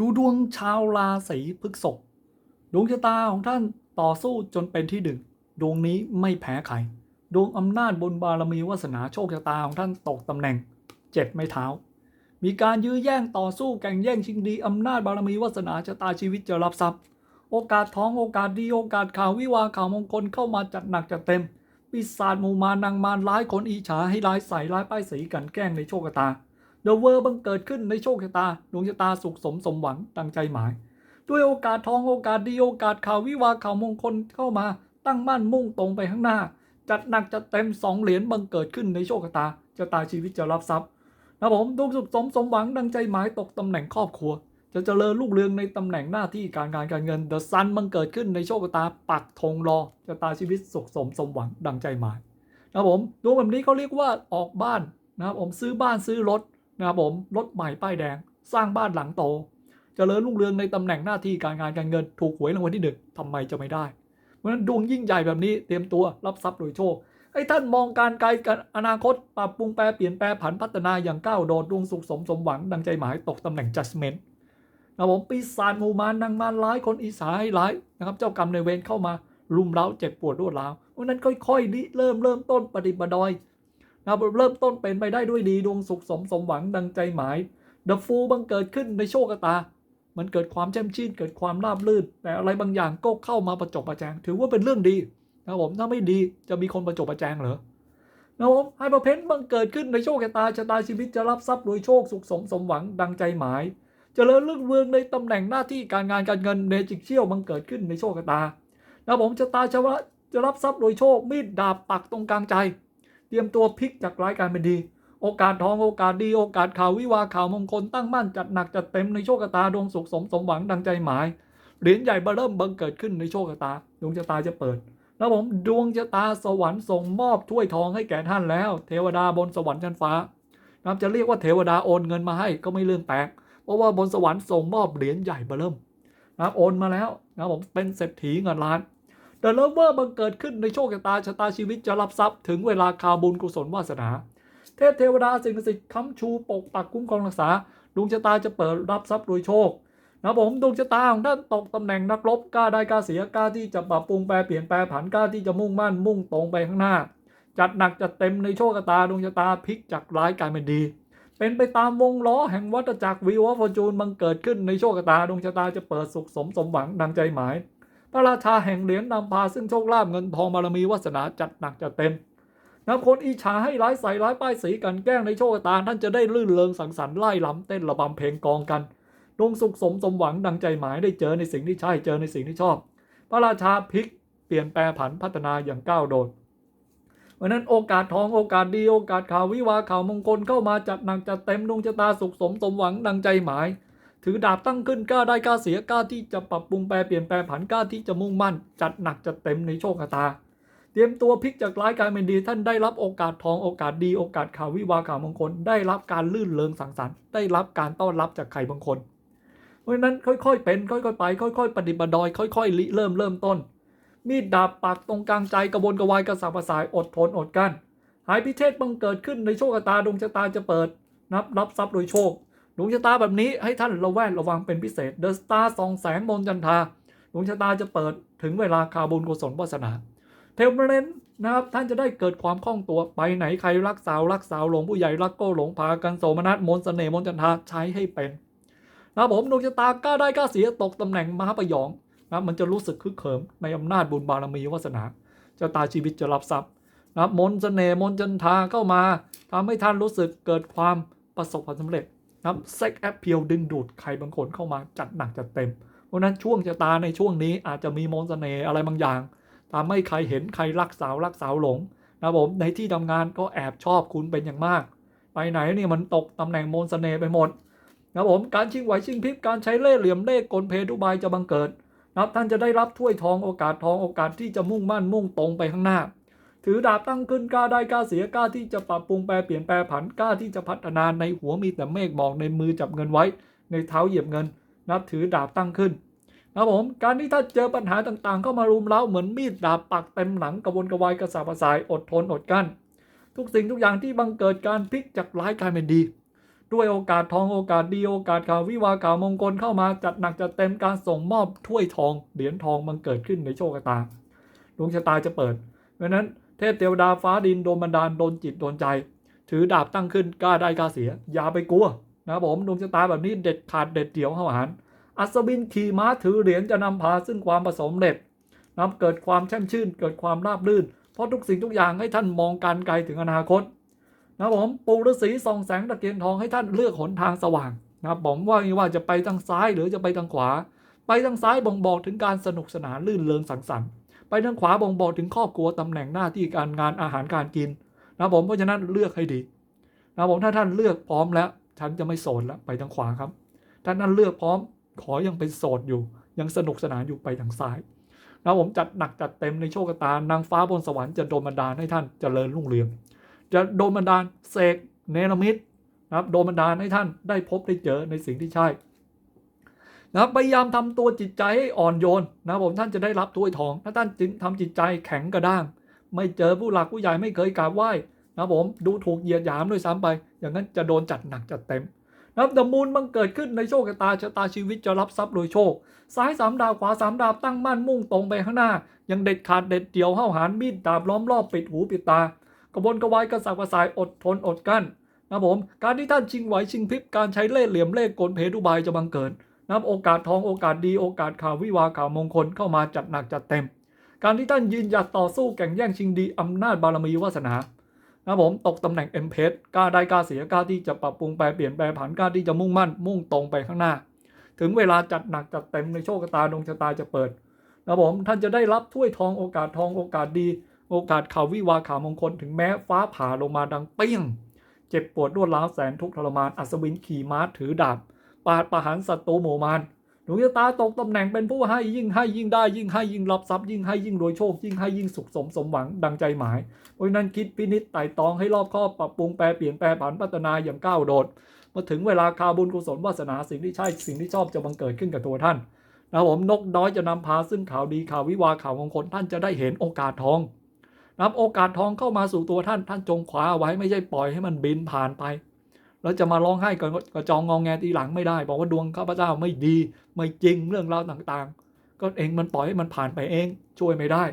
ดูดวงชาวราศีพฤษภดวงชะตาของท่านต่อสู้จนเป็นที่หนึ่งดวงนี้ไม่แพ้ใครดวงอำนาจบนบารมีวาสนาโชคชะตาของท่านตกตำแหน่งเจ็ดไม้เท้า มีการยื้อแย่งต่อสู้แข่งแย่งชิงดีอำนาจบารมีวาสนาชะตาชีวิตจะรับทรัพย์ โอกาสท้องโอกาสดีโอกาสข่าววิวาข่าวมงคลเข้ามาจัดหนักจัดเต็มปีศาจมูมานางมารร้ายคนอีฉาให้ร้ายใส่ร้ายป้ายสีกันแกล้งในโชคชะตา เดอะเวอร์บังเกิดขึ้นในโชคชะตาดวงชะตาสุขสมสมหวังดังใจหมาย ด้วยโอกาสทองโอกาสดีโอกาสข่าววิวาข่าวมงคลเข้ามา ตั้งมั่นมุ่งตรงไปข้างหน้า จัดหนักจัดเต็มสองเหรียญบังเกิดขึ้นในโชคชะตาชะตาชีวิตจะรับทรัพย์นะผมดวงสุขสมสมหวังดังใจหมายตกตำแหน่งครอบครัว จะเจริญรุ่งเรืองในตำแหน่งหน้าที่การงานการเงินเดอะซันบังเกิดขึ้นในโชคชะตาปักธงรอชะตาชีวิตสุขสมสมหวังดังใจหมายนะผมดวงแบบนี้เขาเรียกว่าออกบ้านนะครับผมซื้อบ้านซื้อรถ นะครับผมรถใหม่ป้ายแดง สร้างบ้านหลังโตจเจริญรุ่งเรืองในตำแหน่งหน้าที่การงานการเงินถูกหวยรางวัลที่หนึ่งทำไมจะไม่ได้ เพราะฉะนั้นดวงยิ่งใหญ่แบบนี้เตรียมตัวรับทรัพย์โดยโชคให้ท่านมองการไกลกันอนาคตปรับปรุงแปรเปลี่ยนแปลผันพัฒนาอย่างก้าวโดดดวงสุขสมสมหวังดังใจหมายตกตำแหน่ง judgment นะครับผมปีศาจมูมารนางมารร้ายคนอีสาให้ร้ายนะครับเจ้ากรรมในเวรเข้ามารุมเร้าเจ็บปวดรวดร้าวเพราะฉะนั้นค่อยๆเริ่มเริ่มต้นปฏิบัติดอย นะครับเริ่มต้นเป็นไปได้ด้วยดีดวงสุขสมสมหวังดังใจหมายเดอะฟูบังเกิดขึ้นในโชคชะตา มันเกิดความแช่มชื่นเกิดความราบรื่นแต่อะไรบางอย่างก็เข้ามาประจบประแจง ถือว่าเป็นเรื่องดีนะครับผมถ้าไม่ดีจะมีคนประจบประแจงเหรอนะครับผมไฮเปอร์เพนบังเกิดขึ้นในโชคชะตาชะตาชีวิตจะรับทรัพย์โดยโชคสุขสมสมหวังดังใจหมายจเจริญเรื่องเวืองในตำแหน่งหน้าที่การงานการเงินเนจิกเชี่ยวบังเกิดขึ้นในโชคชะตานะครับผมชะตาชะวะจะรับทรัพย์โดยโชคมีดดาบปักตรงกลางใจ เตรียมตัวพลิกจากร้ายกลายเป็นดี โอกาสทองโอกาสดีโอกาสข่าววิวาข่าวมงคลตั้งมั่นจัดหนักจัดเต็มในโชคชะตาดวงสุขสมสมหวังดังใจหมายเหรียญใหญ่เบอร์เริ่มบังเกิดขึ้นในโชคชะตาดวงชะตาจะเปิดแล้วผมดวงชะตาสวรรค์ส่งมอบถ้วยทองให้แก่ท่านแล้ว เทวดาบนสวรรค์ชั้นฟ้านะครับจะเรียกว่าเทวดาโอนเงินมาให้ก็ไม่เรื่องแปลกเพราะว่าบนสวรรค์ส่งมอบเหรียญใหญ่เบอร์เริ่มนะครับโอนมาแล้วนะผมเป็นเศรษฐีเงินล้าน เดอะเลเวอร์บังเกิดขึ้นในโชคชะตาชะตาชีวิตจะรับทรัพย์ถึงเวลาคาบุญกุศลวาสนา เทพเทวดาสิ่งศักดิ์สิทธิ์ค้ำชูปกปักคุ้มครองรักษาดวงชะตาจะเปิดรับทรัพย์โดยโชคนะผมดวงชะตาของท่านตกตำแหน่งนักรบกล้าได้กล้าเสียกล้าที่จะปรับปรุงแปรเปลี่ยนแปลผันกล้าที่จะมุ่งมั่นมุ่งตรงไปข้างหน้า จัดหนักจัดเต็มในโชคชะตาดวงชะตาพลิกจากร้ายกลายเป็นดี เป็นไปตามวงล้อแห่งวัฏจักรวิวฟอร์จูนบังเกิดขึ้นในโชคชะตาดวงชะตาจะเปิดสุขสมสมหวังดังใจหมาย พระราชาแห่งเหรียญนำพาซึ่งโชคลาภเงินทองบารมีวาสนาจัดหนักจัดเต็มนะคนอิจฉาให้ร้ายใส่ร้ายป้ายสีกันแกล้งในโชคตาท่านจะได้ลื่นเริงสังสรรค์ไล่ลำเต้นระบำเพลงกองกันดวงสุขสมสมหวังดังใจหมายได้เจอในสิ่งที่ใช่เจอในสิ่งที่ชอบ พระราชาพลิกเปลี่ยนแปลผันพัฒนาอย่างก้าวโดดเพราะนั้นโอกาสทองโอกาสดีโอกาสข่าววิวาข่าวมงคลเข้ามาจัดหนักจัดเต็มดวงชะตาสุขสมสมหวังดังใจหมาย ถือดาบตั้งขึ้นกล้าได้กล้าเสียกล้าที่จะปรับปรุงแปลเปลี่ยนแปลผันกล้าที่จะมุ่งมั่น จัดหนักจัดเต็มในโชคชะตา เตรียมตัวพลิกจากร้ายกลายเป็นดีท่านได้รับโอกาสทองโอกาสดีโอกาสข่าววิวาข่าวมงคล ได้รับการลื่นเริงสังสรรค์ได้รับการต้อนรับจากใครบางคน เพราะฉะนั้นค่อยๆเป็นค่อยๆไป ค่อย ๆ ปฏิบัติดอยค่อยๆริเริ่มเริ่มต้น มีดดาบปักตรงกลางใจกระวนกระวายกระสับกระส่ายอดทนอดกั้นหายพิเทศบังเกิดขึ้นในโชคชะตาดวงชะตาจะเปิด นับรับทรัพย์โดยโชค ดวงชะตาแบบนี้ให้ท่านระแวดระวังเป็นพิเศษเดอะสตาร์สองแสงมนจันทาดวงชะตาจะเปิดถึงเวลาคาบุญกุศลวาสนาเทมเรนนะครับท่านจะได้เกิดความคล่องตัวไปไหนใครรักสาวรักสาวหลงผู้ใหญ่รักก็หลงพากันโสมนัสมนต์เสน่ห์มนต์จันทาใช้ให้เป็นนะผมดวงชะตากล้าได้กล้าเสียตกตำแหน่งมหาประยองนะมันจะรู้สึกคึกเขิมในอำนาจบุญบารมีวาสนาชะตาชีวิตจะรับทรัพย์นะมนต์เสน่ห์มนต์จันทาเข้ามาทำให้ท่านรู้สึกเกิดความประสบความสำเร็จ นะเซ็กแอปเพียวดึงดูดใครบางคนเข้ามาจัดหนักจัดเต็ม เพราะนั้นช่วงชะตาในช่วงนี้อาจจะมีมนต์เสน่ห์อะไรบางอย่างทำให้ใครเห็นใครรักสาวรักสาวหลงนะครับผมในที่ทำงานก็แอบชอบคุณเป็นอย่างมาก ไปไหนนี่มันตกตำแหน่งมนต์เสน่ห์ไปหมดนะครับผมการชิงไหวชิงพริบการใช้เล่ห์เหลี่ยมเล่ห์กลเพทุบายจะบังเกิดนะท่านจะได้รับถ้วยทองโอกาสทองโอกาสที่จะมุ่งมั่นมุ่งตรงไปข้างหน้า ถือดาบตั้งขึ้นกล้าได้กล้าเสียกล้าที่จะปรับปรุงแปลเปลี่ยนแปลผันกล้าที่จะพัฒนาในหัวมีแต่เมฆหมอกในมือจับเงินไว้ ในเท้าเหยียบเงิน นับถือดาบตั้งขึ้นนะผมการที่ถ้าเจอปัญหาต่างๆ เข้ามารุมเร้าเหมือนมีดดาบปักเต็มหลังกระวนกระวายกระสับกระส่ายอดทนอดกั้น ทุกสิ่งทุกอย่างที่บังเกิดการพลิกจากร้ายกลายเป็นดี ด้วยโอกาสทองโอกาสดีโอกาสข่าววิวาข่าวมงคลเข้ามาจัดหนักจัดเต็มการส่งมอบถ้วยทองเหรียญทองมันเกิดขึ้นในโชคชะตาดวงชะตาจะเปิดเพราะนั้น เทพเทวดาฟ้าดินโดนบันดาลโดนจิตโดนใจ ถือดาบตั้งขึ้นกล้าได้กล้าเสีย อย่าไปกลัวนะผมดวงชะตาแบบนี้เด็ดขาดเด็ดเดี่ยวเข้าหารอัศวินขี่ม้าถือเหรียญจะนำพาซึ่งความประสมเร็จนะครับเกิดความแช่มชื่น เกิดความราบรื่น เพราะทุกสิ่งทุกอย่างให้ท่านมองการไกลถึงอนาคตนะผมปูฤาษีส่องแสงตะเกียงทองให้ท่านเลือกหนทางสว่างนะผมว่าไม่ว่าจะไปทางซ้ายหรือจะไปทางขวา ไปทางซ้ายบ่งบอกถึงการสนุกสนานลื่นเริงสังสรรค์ ไปทางขวาบ่งบอกถึงครอบครัวตำแหน่งหน้าที่การงานอาหารการกินนะผมเพราะฉะนั้นเลือกให้ดีนะผมถ้าท่านเลือกพร้อมแล้ว ฉันจะไม่โสดแล้วไปทางขวาครับถ้าท่านเลือกพร้อมขอยังเป็นโสดอยู่ ยังสนุกสนานอยู่ไปทางซ้ายนะผมจัดหนักจัดเต็มในโชคชะตานางฟ้าบนสวรรค์จะโดนบันดาลให้ท่านเจริญรุ่งเรือง จะโดนบันดาลเสกเนรมิตนะครับโดนบันดาลให้ท่านได้พบได้เจอในสิ่งที่ใช่ นะครับพยายามทำตัวจิตใจให้อ่อนโยนนะผมท่านจะได้รับถ้วยทอง ถ้าท่านจิตทำจิตใจแข็งกระด้าง ไม่เจอผู้หลักผู้ใหญ่ไม่เคยกราบไหว้นะผมดูถูกเหยียดหยามด้วยซ้ำไป อย่างนั้นจะโดนจัดหนักจัดเต็มนะครับแต่มูลมันเกิดขึ้นในโชคชะตาชะตาชีวิตจะรับทรัพย์โดยโชค ซ้ายสามดาวขวาสามดาวตั้งมั่นมุ่งตรงไปข้างหน้า ยังเด็ดขาดเด็ดเดี่ยวเห้าหาญมีดดาบล้อมรอบปิดหูปิดตา กระบวนกระวายกระสับกระส่ายอดทนอดกั้นนะผมการที่ท่านชิงไหวชิงพริบการใช้เล่ห์เหลี่ยมเล่ห์กลเพทุบายจะบังเกิด นะครับโอกาสทองโอกาสดีโอกาสข่าววิวาข่าวมงคลเข้ามาจัดหนักจัดเต็ม การที่ท่านยืนหยัดต่อสู้แข่งแย่งชิงดีอำนาจบารมีวาสนานะผมตกตำแหน่งเอ็มเพสกล้าได้กล้าเสียกล้าที่จะปรับปรุงแปลเปลี่ยนแปลผันกล้าที่จะมุ่งมั่น มุ่งตรงไปข้างหน้า ถึงเวลาจัดหนักจัดเต็มในโชคชะตาดวงชะตาจะเปิดนะผมท่านจะได้รับถ้วยทองโอกาสทองโอกาสดี โอกาสข่าววิวาข่าวมงคลถึงแม้ฟ้าผ่าลงมาดังเปี้ยง เจ็บปวดรวดร้าวแสนทุกทรมานอัศวินขี่ม้าถือดาบาดประหารศัตรูหมู่มารดวงชะตาตกตำแหน่งเป็นผู้ให้ยิ่งให้ยิ่งได้ยิ่งให้ยิ่งรับทรัพย์ยิ่งให้ยิ่งรวยโชคยิ่งให้ยิ่งสุขสมสมหวังดังใจหมาย เพราะนั้นคิดพินิจไต่ตองให้รอบคอบปรับปรุงแปรเปลี่ยนแปรผันพัฒนาอย่างก้าวโดดมื่อถึงเวลาคาบุญกุศลวาสนาสิ่งที่ใช่สิ่งที่ชอบจะบังเกิดขึ้นกับตัวท่านนะผมนกน้อยจะนำพาซึ่งข่าวดีข่าววิวาข่าวมงคลท่านจะได้เห็นโอกาสทองนับโอกาสทองเข้ามาสู่ตัวท่านท่านจงคว้าไว้ไม่ใช่ปล่อยให้มันบินผ่านไป แล้วจะมาร้องไห้กกระจองงองแงตีหลังไม่ได้ บอกว่าดวงข้าพเจ้าไม่ดี ไม่จริงเรื่องราวต่างๆ ก็เองมันปล่อยให้มันผ่านไปเอง ช่วยไม่ได้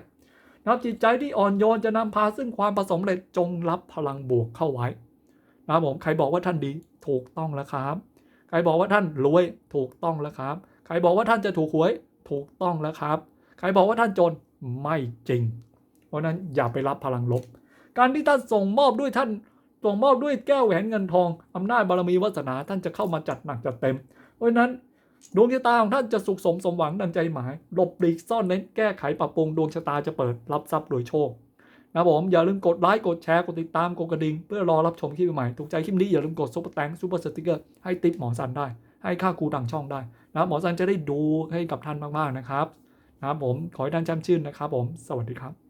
นะครับจิตใจที่อ่อนโยนจะนำพาซึ่งความประสมเร็จจงรับพลังบวกเข้าไว้นะครับผมใครบอกว่าท่านดีถูกต้องแล้วครับ ใครบอกว่าท่านรวยถูกต้องแล้วครับ ใครบอกว่าท่านจะถูกหวยถูกต้องแล้วครับ ใครบอกว่าท่านจนไม่จริง เพราะนั้นอย่าไปรับพลังลบ การที่ท่านส่งมอบด้วยท่าน ส่งมอบด้วยแก้วแหวนเงินทองอำนาจบารมีวาสนาท่านจะเข้ามาจัดหนักจัดเต็ม เพราะนั้นดวงชะตาของท่านจะสุขสมสมหวังดังใจหมายหลบปลีกซ่อนเน้นแก้ไขปรับปรุงดวงชะตาจะเปิดรับทรัพย์โดยโชคนะผมอย่าลืมกดไลค์กดแชร์กดติดตามกดกระดิ่งเพื่อรอรับชมคลิปใหม่ถูกใจคลิปนี้อย่าลืมกดซุปเปอร์แตงซุปเปอร์สติ๊กเกอร์ให้ติปหมอซันได้ ให้ค่าครูดังช่องได้นะหมอซันจะได้ดูให้กับท่านมากๆนะครับนะครับผมขอให้ท่านแจ่มชื่นนะครับผม สวัสดีครับ